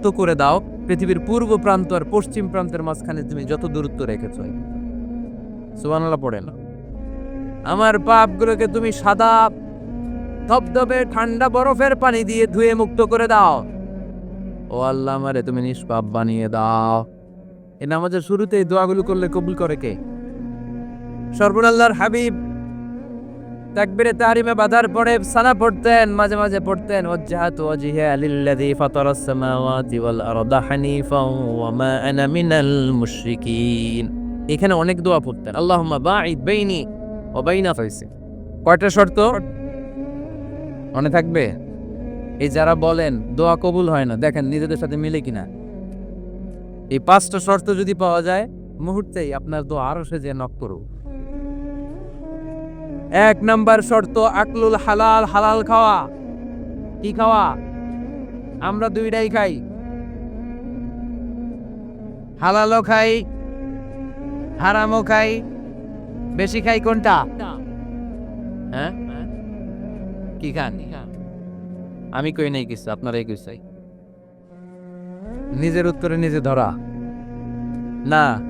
মুক্ত করে দাও, পৃথিবীর পূর্ব প্রান্ত আর পশ্চিম প্রান্তের মাঝখানে তুমি যত দূরত্ব রেখেছ। সুবহানাল্লাহ, পড়েন। আমার পাপগুলোকে তুমি সাদা, ধবধবে, ঠান্ডা বরফের পানি দিয়ে ধুয়ে মুক্ত করে দাও। ও আল্লাহ আমারে, তুমি নিষ্পাপ বানিয়ে দাও। এ নামাজের শুরুতে এই দোয়াগুলো করলে কবুল করে কে? সর্বনাল্লাহর হাবিব তাকবিরে তাহরিমে বাধার পরে সানা পড়তেন, মাঝে মাঝে পড়তেন, ওয়াজ্জাহাতু ওয়াজহিয়া লিল্লাযী ফাতারাস সামাওয়াতি ওয়াল আরদা হানিফাও ওয়া মা আনা মিনাল মুশরিকিন। এখানে অনেক দোয়া পড়তেন, আল্লাহুম্মা বাঈদ বাইনি ওয়া বাইনা ফাইসি। কয়টা শর্ত? মনে থাকবে? এই যারা বলেন, দোয়া কবুল হয় না, দেখেন নিজেদের সাথে মিলে কিনা। এই পাঁচটা শর্ত যদি পাওয়া যায়, মুহূর্তেই আপনার দোয়া আরও সে যে নক করুক। এক নাম্বার শর্ত, আকলুল হালাল হালাল খাওয়া। কি খাওয়া? আমরা দুইটাই খাই। হালালও খাই, হারামও খাই। বেশি খাই কোনটা? হ্যাঁ? কি খান? আমি কই নাই কিছু, আপনারাই কইসাই। নিজের উত্তরে নিজে ধরা। না।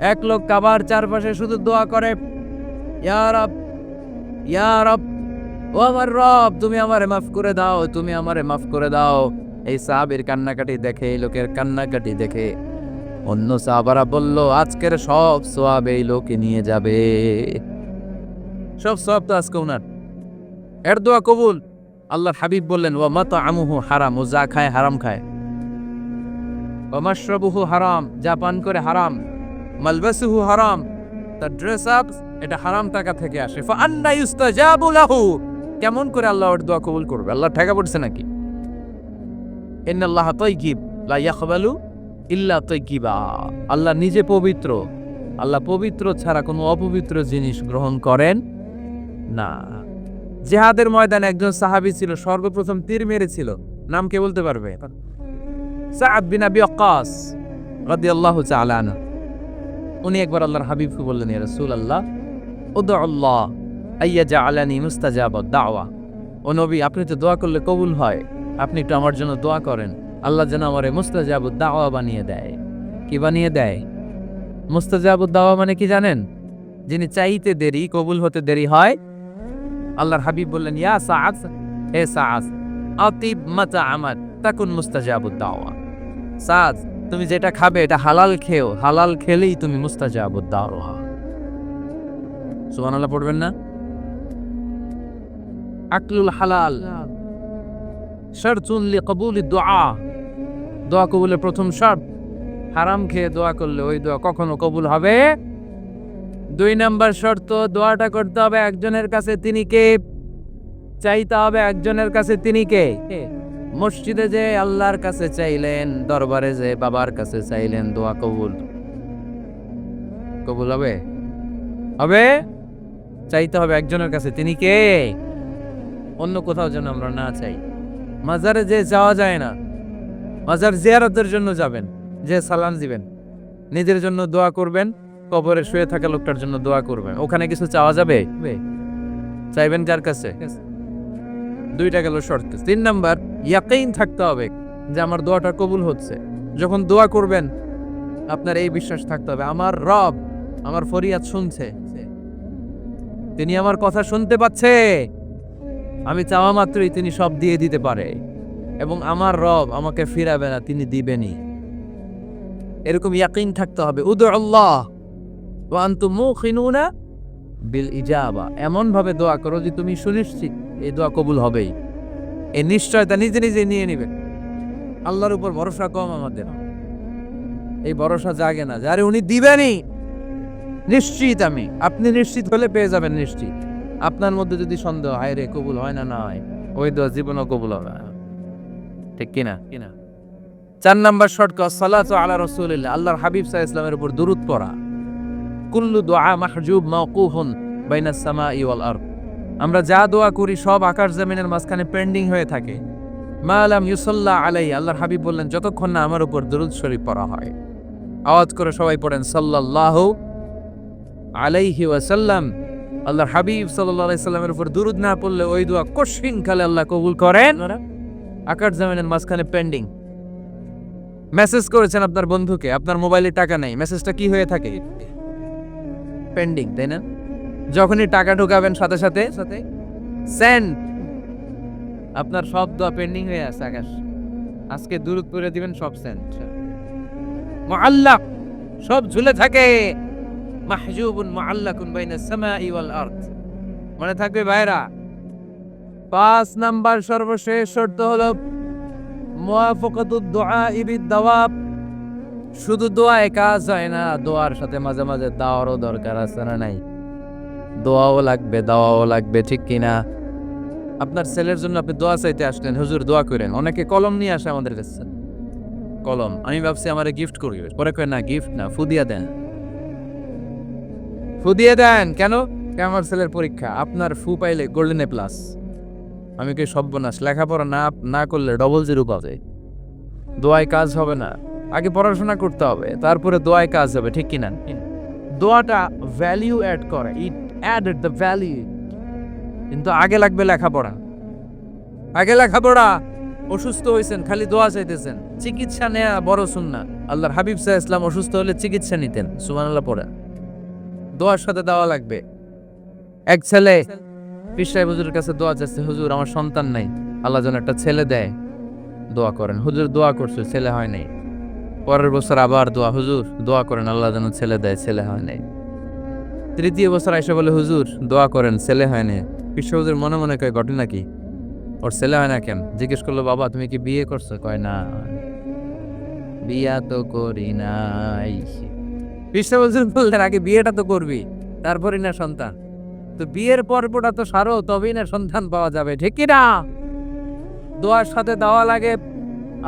এক লোক কাবার চারপাশে শুধু দোয়া করে, ইয়া রব ইয়া রব, ও আমার রব, তুমি আমারে মাফ করে দাও, তুমি আমারে মাফ করে দাও। এই সাহাবের কান্নাকাটি দেখে, এই লোকের কান্নাকাটি দেখে অন্য সাহাবারা বলল, আজকের সব সোয়াব এই লোকে নিয়ে যাবে। সব সব তো আজকে উনার। এর দোয়া কবুল। আল্লাহর হাবিব বললেন ও মাতা আমুহু হারাম, ও যা খায় হারাম খায়। ও মাশরাবুহু হারাম, যা পান করে হারাম। মালবাসুহু হারাম। তার ড্রেস আপ এটা হারাম টাকা থেকে আসে। ফা আন্না ইউস্তাজাবু লাহু। কেমন করে আল্লাহ ওর দোয়া কবুল করবে? আল্লাহ ঠেকা পড়ছে নাকি? ইন্নাল্লাহ তাইয়িব লা ইয়াকবালু ইল্লা তাইয়িবা আল্লাহ নিজে পবিত্র। আল্লাহ পবিত্র ছাড়া কোনো অপবিত্র জিনিস গ্রহণ করেন না। জেহাদের ময়দানে একজন সাহাবি ছিল, সর্বপ্রথম তীর মেরেছিল। নাম কে বলতে পারবে? সাআদ বিন আবি ওয়াক্কাস, রাদিয়াল্লাহু তাআলা আনহু। উনি একবার আল্লাহর হাবিবকে বললেন, ইয়া রাসূলুল্লাহ উদু আল্লাহ আইয়া জাআলানি মুস্তাজাব দাওয়া। ও নবী, আপনি তো দোয়া করলে কবুল হয়। আপনি একটু আমার জন্য দোয়া করেন। আল্লাহ যেন আমারে মুস্তাজাব দাওয়া বানিয়ে দেয়। কি বানিয়ে দেয়? মুস্তাজাব দাওয়া মানে কি জানেন? যিনি চাইতে দেরি, কবুল হতে দেরি হয়। আল্লাহর হাবিব বললেন, ইয়া সাআদ, হে সাআদ, আতিব মাতা আমার, তাকুন মুস্তাজাব দাওয়া। সাদ তুমি যেটা খাবে এটা হালাল খেও। হালাল খেলেই তুমি মুস্তাজাব দাওয়া সুবহানাল্লাহ পড়বেন না? আকলুল হালাল। শারতুন লিকবুল দোয়া দোয়া কবুলের প্রথম শর্ত, হারাম খেয়ে দোয়া করলে ওই দোয়া কখনো কবুল হবে? দুই নাম্বার শর্ত দোয়াটা করতে হবে একজনের কাছে তিনি কে? চাইতে হবে একজনের কাছে তিনি কে? মসজিদে যে আল্লাহর কাছে চাইলেন দরবারে যে বাবার কাছে চাইলেন দোয়া কবুল। কবুল হবে? হবে? চাইতে হবে একজনের কাছে। তিনি কে? অন্য কোথাও যেন আমরা না চাই। মাজারে যে যাওয়া যায় না মাজার জিয়ারতের জন্য যাবেন যে সালাম দিবেন নিজের জন্য দোয়া করবেন কবরে শুয়ে থাকা লোকটার জন্য দোয়া করবেন। ওখানে কিছু চাওয়া যাবে? চাইবেন যার কাছে? দুইটা গেল শর্ত। তিন নাম্বার ইয়াকাইন থাকতে হবে যে আমার দোয়াটা কবুল হচ্ছে। যখন দোয়া করবেন, আপনার এই বিশ্বাস থাকতে হবে। আমার রব আমার ফরিয়াদ শুনছে। তিনি আমার কথা শুনতে পাচ্ছে। আমি চাওয়া মাত্রই তিনি সব দিয়ে দিতে পারে। এবং আমার রব আমাকে ফিরাবে না, তিনি দিবেনই। এরকম ইয়াকিন থাকতে হবে। উদু আল্লাহ। বিল ইজাবা। এমন ভাবে দোয়া করো যে তুমি সুনিশ্চিত এই দোয়া কবুল হবেই। এই নিশ্চয়তা নিজে নিজে নিয়ে নিবে। আল্লাহর উপর ভরসা কম আমাদের। এই ভরসা জাগে না। যারে উনি দিবেনই, নিশ্চিত আমি। আপনি নিশ্চিত হলে পেয়ে যাবেন নিশ্চিত। আপনার মধ্যে যদি সন্দেহ, হয় রে, কবুল হয় না না হয়, ওই দোয়া জীবনও কবুল হবে না। ঠিক কিনা? কিনা চার নাম্বার শর্টকাট সালাতু আলা রাসূলিল্লাহ। আল্লাহর হাবিব আলাইহি ইসলামের উপর দুরূদ পড়া। কুল্লু দুআ মাহজুব মাওকুফুন বাইনাস সামাই ওয়াল আরদ। আমরা যা দোয়া করি সব আকাশ জমিনের মাঝখানে পেন্ডিং হয়ে থাকে। মা আলাম ইউসাল্লাহ আলাই আল্লাহর হাবিব বললেন যতক্ষণ না আমার উপর দরুদ শরীফ পড়া হয়। আওয়াজ করে সবাই পড়েন সাল্লাল্লাহু আলাইহি ওয়াসাল্লাম। আল্লাহর হাবিব আলাইহি সাল্লামের উপর দুরুদ না পড়লে ওই দোয়া কঠিন কালে আল্লাহ কবুল করেন। আকাশ জামিনের মাঝখানে পেন্ডিং মেসেজ করেছেন আপনার বন্ধুকে আপনার মোবাইলে টাকা নেই। মেসেজটা কি হয়ে থাকে? পেন্ডিং তাই না? যখনই টাকা ঢোকাবেন সাথে সাথে সাথে সেন্ড আপনার সব দোয়া পেন্ডিং হয়ে আছে, আকাশ। আজকে দূরত করে দিবেন, সব সেন্ড মুআল্লাক, সব ঝুলে থাকে। মাহজুবুন মুআল্লাকুন বাইনা সামাই ওয়াল আরদ। মনে থাকবে ভাইরা পাঁচ নাম্বার সর্বশেষ শর্ত হলো মুওয়াফাকাতুদ দুআ বিদ দাওয়াব শুধু দোয়ায় কাজ হয় না, দোয়ার সাথে মাঝে মাঝে দাওয়ারও দরকার আছে না নাই? দোয়াও লাগবে, দাওয়াও লাগবে, ঠিক কিনা? আপনার ছেলের জন্য আপনি দোয়া চাইতে আসলেন। হুজুর, দোয়া করেন। অনেকে কলম নিয়ে আসে আমাদের কাছে। কলম। আমি ভাবছি আমার গিফট করবে। পরে কয়, না গিফট না, ফুদিয়া দেন। ফুদিয়ে দেন? কেন? আমার ছেলের পরীক্ষা? আপনার ফু পাইলে গোল্ডেন এ প্লাস আমি কে সর্বনাশ, লেখাপড়া না না করলে ডবল জিরো পাবে দোয়ায় কাজ হবে না। আগে পড়াশোনা করতে হবে। তারপরে দোয়ায় কাজ হবে, ঠিক কিনা? দোয়াটা ভ্যালিউ অ্যাড করে। ইট অ্যাডেড দ্য ভ্যালিউ কিন্তু আগে লাগবে লেখাপড়া। আগে লেখাপড়া, অসুস্থ হয়েছেন খালি দোয়া চাইতেছেন। চিকিৎসা নেয়া বড় সুন্না আল্লাহর হাবিব সাহা ইসলাম অসুস্থ হলে চিকিৎসা নিতেন, সুবহানাল্লাহ পড়ে দোয়ার সাথে দেওয়া লাগবে। এক ছেলে পিসাই হুজুরের কাছে দোয়া চাচ্ছে হুজুর, আমার সন্তান নাই। আল্লাহ যেন একটা ছেলে দেয়। দোয়া করেন। হুজুর দোয়া করছে, ছেলে হয় নাই। পরের বছর আবার দোয়া, হুজুর, দোয়া করেন, আল্লাহ যেন ছেলে দেয়, ছেলে হয় নাই। তৃতীয় বছর আইসা বলে, হুজুর, দোয়া করেন, ছেলে হয় নাই বিশ্ব হুজুর মনে মনে কয় ঘটনা কি ওর ছেলে হয় না কেন? জিজ্ঞেস করল, বাবা, তুমি কি বিয়ে করছ? কয়, না। বিয়া তো করি নাই। বিশ্ব হুজুর বললেন, আগে বিয়েটা তো করবি, তারপরই না সন্তান। তো বিয়ের পর্বটা তো সারো, তবেই না সন্তান পাওয়া যাবে, ঠিক না? দোয়ার সাথে দেওয়া লাগে।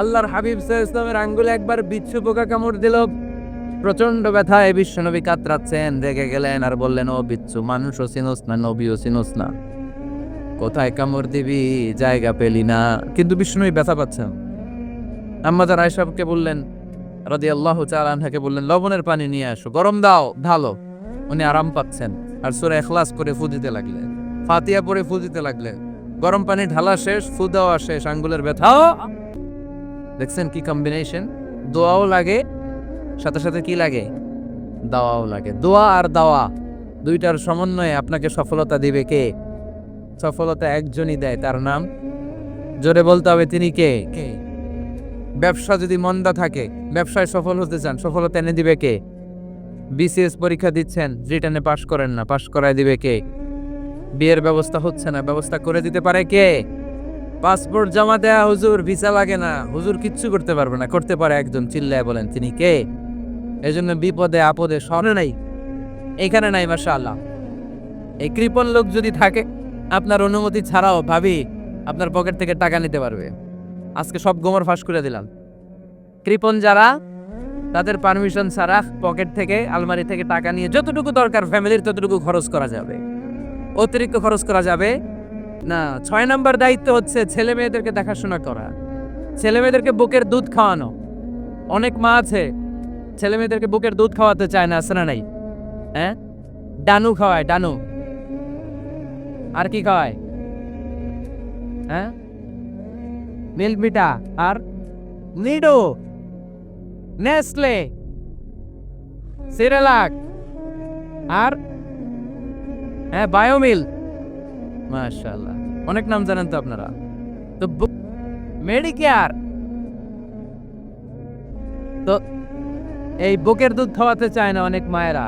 আল্লাহর হাবিব সাহ ইসলামের আঙ্গুলে একবার বিচ্ছু পোকা কামড় দিল। প্রচণ্ড ব্যথায় বিশ্বনবী কাতরাচ্ছেন, রেগে গেলেন আর বললেন, ও বিচ্ছু মানুষও চিনোস না নবীও চিনোস না কোথায় কামড় দিবি? জায়গা পেলি না। কিন্তু বিষ্ণুই ব্যথা পাচ্ছেন। আম্মাজার আয়সাবকে বললেন রাদি আল্লাহ চালানহাকে বললেন, লবণের পানি নিয়ে আসো, গরম দাও, ঢালো। উনি আরাম পাচ্ছেন আর সুরে এখলাস করে ফু দিতে লাগলেন ফাতিয়া পরে ফু দিতে লাগলেন। গরম পানি ঢালা শেষ, ফু দেওয়া শেষ, আঙ্গুলের ব্যথাও দেখছেন কি কম্বিনেশন দোয়াও লাগে সাথে সাথে কি লাগে? দাওয়াও লাগে। দোয়া আর দাওয়া দুইটার সমন্বয়ে আপনাকে সফলতা দিবে কে? সফলতা একজনই দেয় তার নাম? জোরে বলতে হবে তিনি কে? কে? ব্যবসা যদি মন্দা থাকে ব্যবসায় সফল হতে চান সফলতা এনে দিবে কে? বিসিএস পরীক্ষা দিচ্ছেন রিটার্নে পাশ করেন না পাশ করায় দিবে কে? বিয়ের ব্যবস্থা হচ্ছে না ব্যবস্থা করে দিতে পারে কে? পাসপোর্ট জমা দেয়া হুজুর ভিসা লাগে না হুজুর কিচ্ছু করতে পারবে না করতে পারে একজন চিল্লায় বলেন তিনি কে? এজন্য বিপদে, আপদে স্মরণে নাই, এখানে নাই মাসা আল্লাহ এই কৃপণ লোক যদি থাকে, আপনার অনুমতি ছাড়াও ভাবি আপনার পকেট থেকে টাকা নিতে পারবে। আজকে সব গোমর ফাঁস করে দিলাম। কৃপণ যারা, তাদের পারমিশন ছাড়া পকেট থেকে, আলমারি থেকে টাকা নিয়ে যতটুকু দরকার ফ্যামিলির ততটুকু খরচ করা যাবে। অতিরিক্ত খরচ করা যাবে না, ছয় নম্বর দায়িত্ব হচ্ছে ছেলে মেয়েদেরকে দেখাশোনা করা। ছেলে মেয়েদেরকে বুকের দুধ খাওয়ানো। অনেক মা আছে ছেলে মেয়েদেরকে বুকের দুধ খাওয়াতে চায় না, আছে নাই? হ্যাঁ? ডানু খাওয়ায়, ডানু। আর কি খাওয়ায়? হ্যাঁ? মিল্ক মিটা আর? Nido Nestle. সিরেলাক। আর? হ্যাঁ বায়োমিল। মাশাআল্লাহ। অনেক নাম জানেন তো আপনারা। তো মেডিকেয়ার। তো এই বুকের দুধ খাওয়াতে চায় না অনেক মায়েরা।